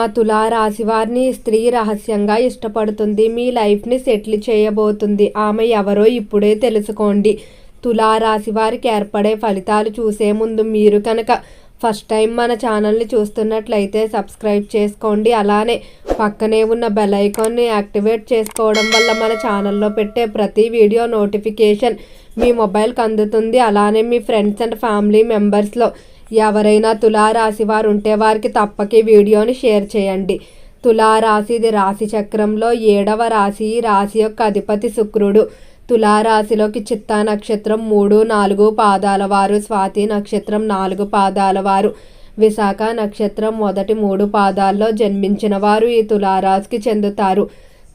ఆ తులా రాశి వారిని స్త్రీ రహస్యంగా ఇష్టపడుతుంది. మీ లైఫ్ని సెటిల్ చేయబోతుంది. ఆమె ఎవరో ఇప్పుడే తెలుసుకోండి. తులా రాశి వారికి ఏర్పడే ఫలితాలు చూసే ముందు మీరు కనుక ఫస్ట్ టైం మన ఛానల్ని చూస్తున్నట్లయితే సబ్స్క్రైబ్ చేసుకోండి. అలానే పక్కనే ఉన్న బెల్ ఐకాన్ని యాక్టివేట్ చేసుకోవడం వల్ల మన ఛానల్లో పెట్టే ప్రతి వీడియో నోటిఫికేషన్ మీ మొబైల్కి అందుతుంది. అలానే మీ ఫ్రెండ్స్ అండ్ ఫ్యామిలీ మెంబర్స్లో ఎవరైనా తులారాశి వారు ఉంటే వారికి తప్పక వీడియోని షేర్ చేయండి. తులారాశి ఇది రాశి చక్రంలో ఏడవ రాశి ఈ రాశి యొక్క అధిపతి శుక్రుడు. తులారాశిలోకి చిత్తా నక్షత్రం మూడు నాలుగు పాదాల వారు స్వాతి నక్షత్రం నాలుగు పాదాల వారు. విశాఖ నక్షత్రం మొదటి మూడు పాదాల్లో జన్మించిన వారు ఈ తులారాశికి చెందుతారు.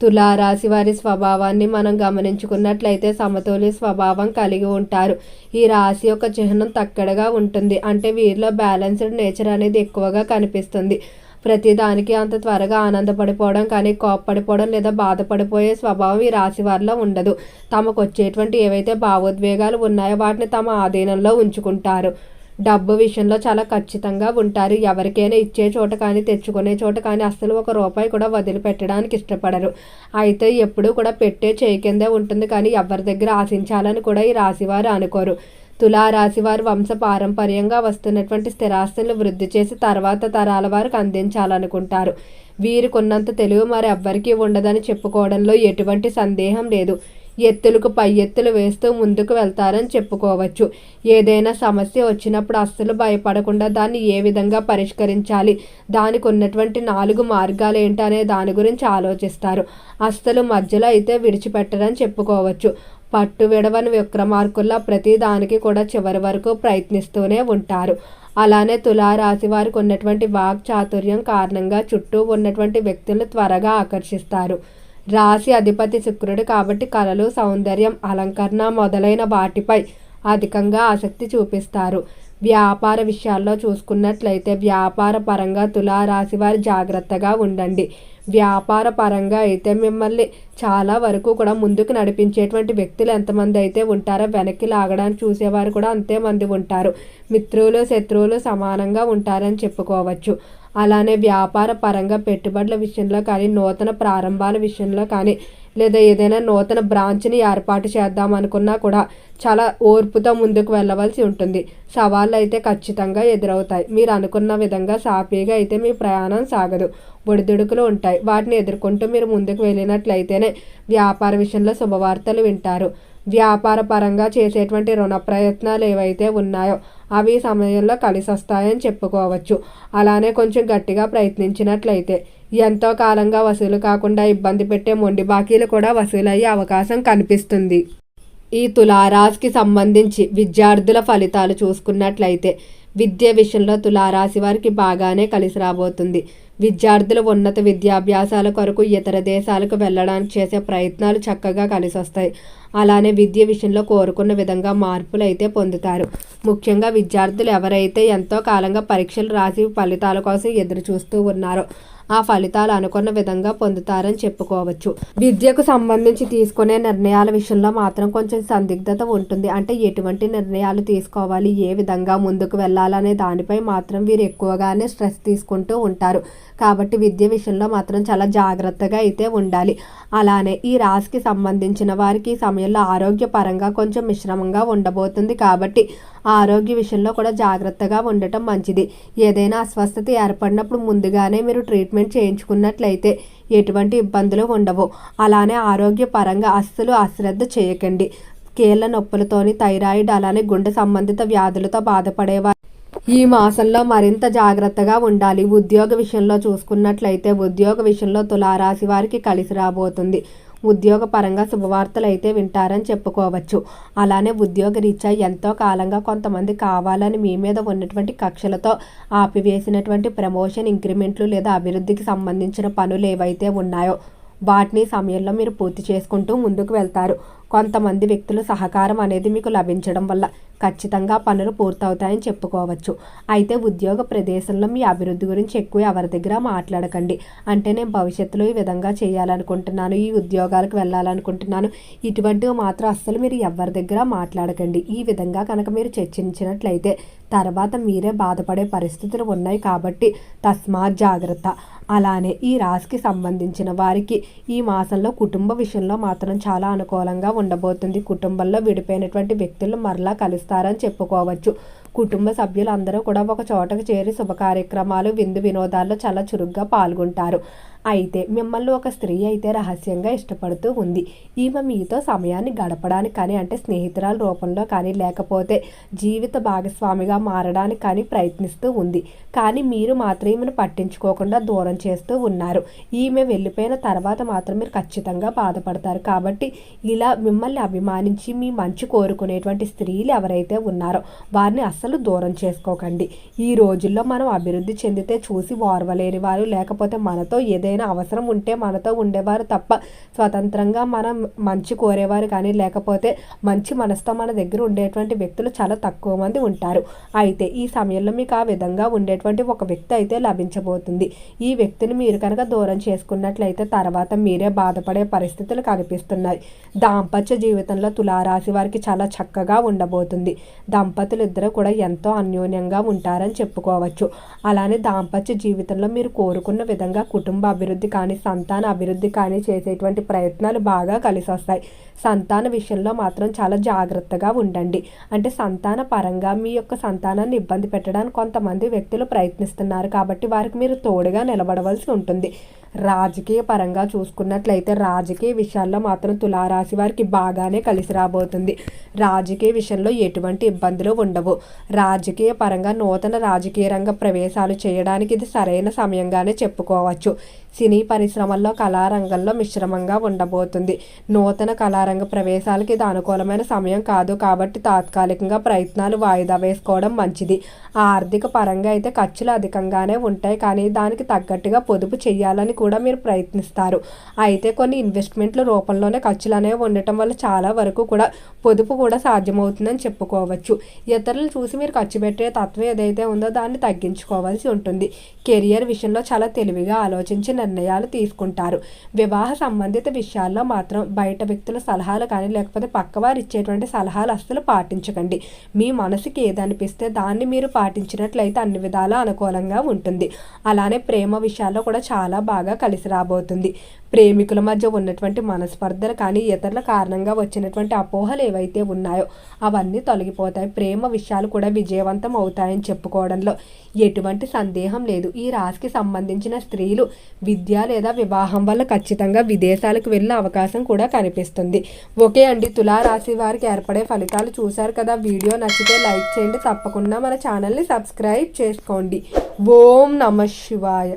తులారాశి వారి స్వభావాన్ని మనం గమనించుకున్నట్లయితే సమతుల్య స్వభావం కలిగి ఉంటారు. ఈ రాశి యొక్క చిహ్నం తక్కడగా ఉంటుంది. అంటే వీరిలో బ్యాలెన్స్డ్ నేచర్ అనేది ఎక్కువగా కనిపిస్తుంది. ప్రతిదానికి అంత త్వరగా ఆనందపడిపోవడం కానీ కోప్పడిపోవడం లేదా బాధపడిపోయే స్వభావం ఈ రాశి వారిలో ఉండదు. తమకు వచ్చేటువంటి ఏవైతే భావోద్వేగాలు ఉన్నాయో వాటిని తమ ఆధీనంలో ఉంచుకుంటారు. డబ్బు విషయంలో చాలా ఖచ్చితంగా ఉంటారు. ఎవరికైనా ఇచ్చే చోట కానీ తెచ్చుకునే చోట కానీ అస్సలు ఒక రూపాయి కూడా వదిలిపెట్టడానికి ఇష్టపడరు. అయితే ఎప్పుడూ కూడా పెట్టే చేయి కిందే ఉంటుంది కానీ ఎవరి దగ్గర ఆశించాలని కూడా ఈ రాశివారు అనుకోరు. తులారాశి వారు వంశ పారంపర్యంగా వస్తున్నటువంటి స్థిరాస్తులను వృద్ధి చేసి తర్వాత తరాల వారికి అందించాలనుకుంటారు. వీరికి ఉన్నంత తెలివి మరి ఎవ్వరికీ ఉండదని చెప్పుకోవడంలో ఎటువంటి సందేహం లేదు. ఎత్తులకు పై ఎత్తులు వేస్తూ ముందుకు వెళ్తారని చెప్పుకోవచ్చు. ఏదైనా సమస్య వచ్చినప్పుడు అస్సలు భయపడకుండా దాన్ని ఏ విధంగా పరిష్కరించాలి? దానికి ఉన్నటువంటి నాలుగు మార్గాలు ఏంటనే దాని గురించి ఆలోచిస్తారు. అస్సలు మధ్యలో అయితే విడిచిపెట్టరని చెప్పుకోవచ్చు. పట్టు విడవని విక్రమార్కుల్లా ప్రతి దానికి కూడా చివరి వరకు ప్రయత్నిస్తూనే ఉంటారు. అలానే తులారాశి వారికి ఉన్నటువంటి వాక్ చాతుర్యం కారణంగా చుట్టూ ఉన్నటువంటి వ్యక్తులను త్వరగా ఆకర్షిస్తారు. రాశి అధిపతి శుక్రుడు కాబట్టి కళలు సౌందర్యం అలంకరణ మొదలైన వాటిపై అధికంగా ఆసక్తి చూపిస్తారు. వ్యాపార విషయాల్లో చూసుకున్నట్లయితే వ్యాపార పరంగా తులారాశి వారి జాగ్రత్తగా ఉండండి. వ్యాపార పరంగా అయితే మిమ్మల్ని చాలా వరకు కూడా ముందుకు నడిపించేటువంటి వ్యక్తులు ఎంతమంది అయితే ఉంటారో వెనక్కి లాగడానికి చూసేవారు కూడా అంతే మంది ఉంటారు. మిత్రులు శత్రువులు సమానంగా ఉంటారని చెప్పుకోవచ్చు. అలానే వ్యాపార పరంగా పెట్టుబడుల విషయంలో కానీ నూతన ప్రారంభాల విషయంలో కానీ లేదా ఏదైనా నూతన బ్రాంచ్ని ఏర్పాటు చేద్దాం అనుకున్నా కూడా చాలా ఓర్పుతో ముందుకు వెళ్ళవలసి ఉంటుంది. సవాళ్ళు అయితే ఖచ్చితంగా ఎదురవుతాయి. మీరు అనుకున్న విధంగా సాఫీగా అయితే మీ ప్రయాణం సాగదు. ఒడిదుడుకులు ఉంటాయి. వాటిని ఎదుర్కొంటూ మీరు ముందుకు వెళ్ళినట్లయితేనే వ్యాపార విషయంలో శుభవార్తలు వింటారు. వ్యాపార పరంగా చేసేటువంటి రుణ ప్రయత్నాలు ఏవైతే ఉన్నాయో అవి సమయంలో కలిసి వస్తాయని చెప్పుకోవచ్చు. అలానే కొంచెం గట్టిగా ప్రయత్నించినట్లయితే ఎంతో కాలంగా వసూలు కాకుండా ఇబ్బంది పెట్టే మొండి బాకీలు కూడా వసూలయ్యే అవకాశం కనిపిస్తుంది. ఈ తులారాశికి సంబంధించి విద్యార్థుల ఫలితాలు చూసుకున్నట్లయితే విద్య విషయంలో తులారాశి వారికి బాగానే కలిసి రాబోతుంది. విద్యార్థులు ఉన్నత విద్యాభ్యాసాల కొరకు ఇతర దేశాలకు వెళ్ళడానికి చేసే ప్రయత్నాలు చక్కగా కలిసి వస్తాయి అలానే విద్య విషయంలో కోరుకున్న విధంగా మార్పులు అయితే పొందుతారు. ముఖ్యంగా విద్యార్థులు ఎవరైతే ఎంతో కాలంగా పరీక్షలు రాసి ఫలితాల కోసం ఎదురు చూస్తూ ఉన్నారో ఆ ఫలితాలు అనుకున్న విధంగా పొందుతారని చెప్పుకోవచ్చు. విద్యకు సంబంధించి తీసుకునే నిర్ణయాల విషయంలో మాత్రం కొంచెం సందిగ్ధత ఉంటుంది. అంటే ఎటువంటి నిర్ణయాలు తీసుకోవాలి ఏ విధంగా ముందుకు వెళ్ళాలనే దానిపై మాత్రం వీరు ఎక్కువగానే స్ట్రెస్ తీసుకుంటూ ఉంటారు. కాబట్టి విద్య విషయంలో మాత్రం చాలా జాగ్రత్తగా అయితే ఉండాలి. అలానే ఈ రాశికి సంబంధించిన వారికి ఈ సమయంలో ఆరోగ్యపరంగా కొంచెం మిశ్రమంగా ఉండబోతుంది కాబట్టి ఆరోగ్య విషయంలో కూడా జాగ్రత్తగా ఉండటం మంచిది. ఏదైనా అస్వస్థత ఏర్పడినప్పుడు ముందుగానే మీరు ట్రీట్మెంట్ చేయించుకున్నట్లయితే ఎటువంటి ఇబ్బందులు ఉండవు. అలానే ఆరోగ్యపరంగా అస్సలు అశ్రద్ధ చేయకండి. కీళ్ళ నొప్పులతోని థైరాయిడ్ అలానే గుండె సంబంధిత వ్యాధులతో బాధపడేవారు ఈ మాసంలో మరింత జాగ్రత్తగా ఉండాలి. ఉద్యోగ విషయంలో చూసుకున్నట్లయితే ఉద్యోగ విషయంలో తులారాశి వారికి కలిసి రాబోతుంది. ఉద్యోగపరంగా శుభవార్తలు అయితే వింటారని చెప్పుకోవచ్చు. అలానే ఉద్యోగ రీత్యా ఎంతో కాలంగా కొంతమంది కావాలని మీ మీద ఉన్నటువంటి కక్షలతో ఆపివేసినటువంటి ప్రమోషన్ ఇంక్రిమెంట్లు లేదా అభివృద్ధికి సంబంధించిన పనులు ఏవైతే ఉన్నాయో వాటిని సమయంలో మీరు పూర్తి చేసుకుంటూ ముందుకు వెళ్తారు. కొంతమంది వ్యక్తుల సహకారం అనేది మీకు లభించడం వల్ల ఖచ్చితంగా పనులు పూర్తవుతాయని చెప్పుకోవచ్చు. అయితే ఉద్యోగ ప్రదేశంలో మీ అభివృద్ధి గురించి ఎక్కువ ఎవరి దగ్గర మాట్లాడకండి. అంటే నేను భవిష్యత్తులో ఈ విధంగా చేయాలనుకుంటున్నాను ఈ ఉద్యోగాలకు వెళ్ళాలనుకుంటున్నాను. ఇటువంటివి మాత్రం అస్సలు మీరు ఎవరి దగ్గర మాట్లాడకండి. ఈ విధంగా కనుక మీరు చర్చించినట్లయితే తర్వాత మీరే బాధపడే పరిస్థితులు ఉన్నాయి కాబట్టి తస్మాత్ జాగ్రత్త. అలానే ఈ రాశికి సంబంధించిన వారికి ఈ మాసంలో కుటుంబ విషయంలో మాత్రం చాలా అనుకూలంగా ఉండబోతుంది. కుటుంబంలో విడిపోయినటువంటి వ్యక్తులు మరలా కలుస్తారని చెప్పుకోవచ్చు. కుటుంబ సభ్యులు అందరూ కూడా ఒక చోటకు చేరి శుభ కార్యక్రమాలు విందు వినోదాల్లో చాలా చురుగ్గా పాల్గొంటారు. అయితే మిమ్మల్ని ఒక స్త్రీ అయితే రహస్యంగా ఇష్టపడుతూ ఉంది. ఈమె మీతో సమయాన్ని గడపడానికి కానీ అంటే స్నేహితురాల రూపంలో కానీ లేకపోతే జీవిత భాగస్వామిగా మారడానికి కానీ ప్రయత్నిస్తూ ఉంది. కానీ మీరు మాత్రం ఈమెను పట్టించుకోకుండా దూరం చేస్తూ ఉన్నారు. ఈమె వెళ్ళిపోయిన తర్వాత మాత్రం మీరు ఖచ్చితంగా బాధపడతారు. కాబట్టి ఇలా మిమ్మల్ని అభిమానించి మీ మంచి కోరుకునేటువంటి స్త్రీలు ఎవరైతే ఉన్నారో వారిని అస్సలు దూరం చేసుకోకండి. ఈ రోజుల్లో మనం అభివృద్ధి చెందితే చూసి ఓర్వలేని వారు లేకపోతే మనతో ఏదైనా అవసరం ఉంటే మనతో ఉండేవారు తప్ప స్వతంత్రంగా మనం మంచి కోరేవారు కానీ లేకపోతే మంచి మనసుతో మన దగ్గర ఉండేటువంటి వ్యక్తులు చాలా తక్కువ మంది ఉంటారు. అయితే ఈ సమయంలో మీకు ఆ విధంగా ఉండేటువంటి ఒక వ్యక్తి అయితే లభించబోతుంది. ఈ వ్యక్తిని మీరు కనుక దూరం చేసుకున్నట్లయితే తర్వాత మీరే బాధపడే పరిస్థితులు కనిపిస్తున్నాయి. దాంపత్య జీవితంలో తులారాశి వారికి చాలా చక్కగా ఉండబోతుంది. దంపతులు ఇద్దరు కూడా ఎంతో అన్యోన్యంగా ఉంటారని చెప్పుకోవచ్చు. అలానే దాంపత్య జీవితంలో మీరు కోరుకున్న విధంగా కుటుంబ అభివృద్ధి కానీ సంతాన అభివృద్ధి కానీ చేసేటువంటి ప్రయత్నాలు బాగా కలిసి వస్తాయి సంతాన విషయంలో మాత్రం చాలా జాగ్రత్తగా ఉండండి. అంటే సంతాన పరంగా మీ యొక్క సంతానాన్ని ఇబ్బంది పెట్టడానికి కొంతమంది వ్యక్తులు ప్రయత్నిస్తున్నారు కాబట్టి వారికి మీరు తోడుగా నిలబడవలసి ఉంటుంది. రాజకీయ పరంగా చూసుకున్నట్లయితే రాజకీయ విషయాల్లో మాత్రం తులారాశి వారికి బాగానే కలిసి రాబోతుంది. రాజకీయ విషయంలో ఎటువంటి ఇబ్బందులు ఉండవు. రాజకీయ పరంగా నూతన రాజకీయ రంగ ప్రవేశాలు చేయడానికి ఇది సరైన సమయంగానే చెప్పుకోవచ్చు. సినీ పరిశ్రమల్లో కళారంగంలో మిశ్రమంగా ఉండబోతుంది. నూతన కళారంగ ప్రవేశాలకి ఇది అనుకూలమైన సమయం కాదు కాబట్టి తాత్కాలికంగా ప్రయత్నాలు వాయిదా వేసుకోవడం మంచిది. ఆర్థిక పరంగా అయితే ఖర్చులు అధికంగానే ఉంటాయి. కానీ దానికి తగ్గట్టుగా పొదుపు చేయాలని కూడా మీరు ప్రయత్నిస్తారు. అయితే కొన్ని ఇన్వెస్ట్మెంట్ల రూపంలోనే ఖర్చులు అనేవి ఉండటం వల్ల చాలా వరకు కూడా పొదుపు కూడా సాధ్యమవుతుందని చెప్పుకోవచ్చు. ఇతరులు చూసి మీరు ఖర్చు పెట్టే తత్వం ఏదైతే ఉందో దాన్ని తగ్గించుకోవాల్సి ఉంటుంది. కెరియర్ విషయంలో చాలా తెలివిగా ఆలోచించి నిర్ణయాలు తీసుకుంటారు. వివాహ సంబంధిత విషయాల్లో మాత్రం బయట వ్యక్తుల సలహాలు కానీ లేకపోతే పక్కవారు ఇచ్చేటువంటి సలహాలు అస్సలు పాటించకండి. మీ మనసుకి ఏదనిపిస్తే దాన్ని మీరు పాటించినట్లయితే అన్ని విధాలా అనుకూలంగా ఉంటుంది. అలానే ప్రేమ విషయాల్లో కూడా చాలా బాగా బాగా కలిసి రాబోతుంది. ప్రేమికుల మధ్య ఉన్నటువంటి మనస్పర్ధలు కానీ ఇతరుల కారణంగా వచ్చినటువంటి అపోహలు ఏవైతే ఉన్నాయో అవన్నీ తొలగిపోతాయి. ప్రేమ విషయాలు కూడా విజయవంతం అవుతాయని చెప్పుకోవడంలో ఎటువంటి సందేహం లేదు. ఈ రాశికి సంబంధించిన స్త్రీలు విద్య లేదా వివాహం వల్ల ఖచ్చితంగా విదేశాలకు వెళ్ళే అవకాశం కూడా కనిపిస్తుంది. ఓకే అండి. తులారాశి వారికి ఏర్పడే ఫలితాలు చూశారు కదా. వీడియో నచ్చితే లైక్ చేయండి. తప్పకుండా మన ఛానల్ని సబ్స్క్రైబ్ చేసుకోండి. ఓం నమ శివాయ.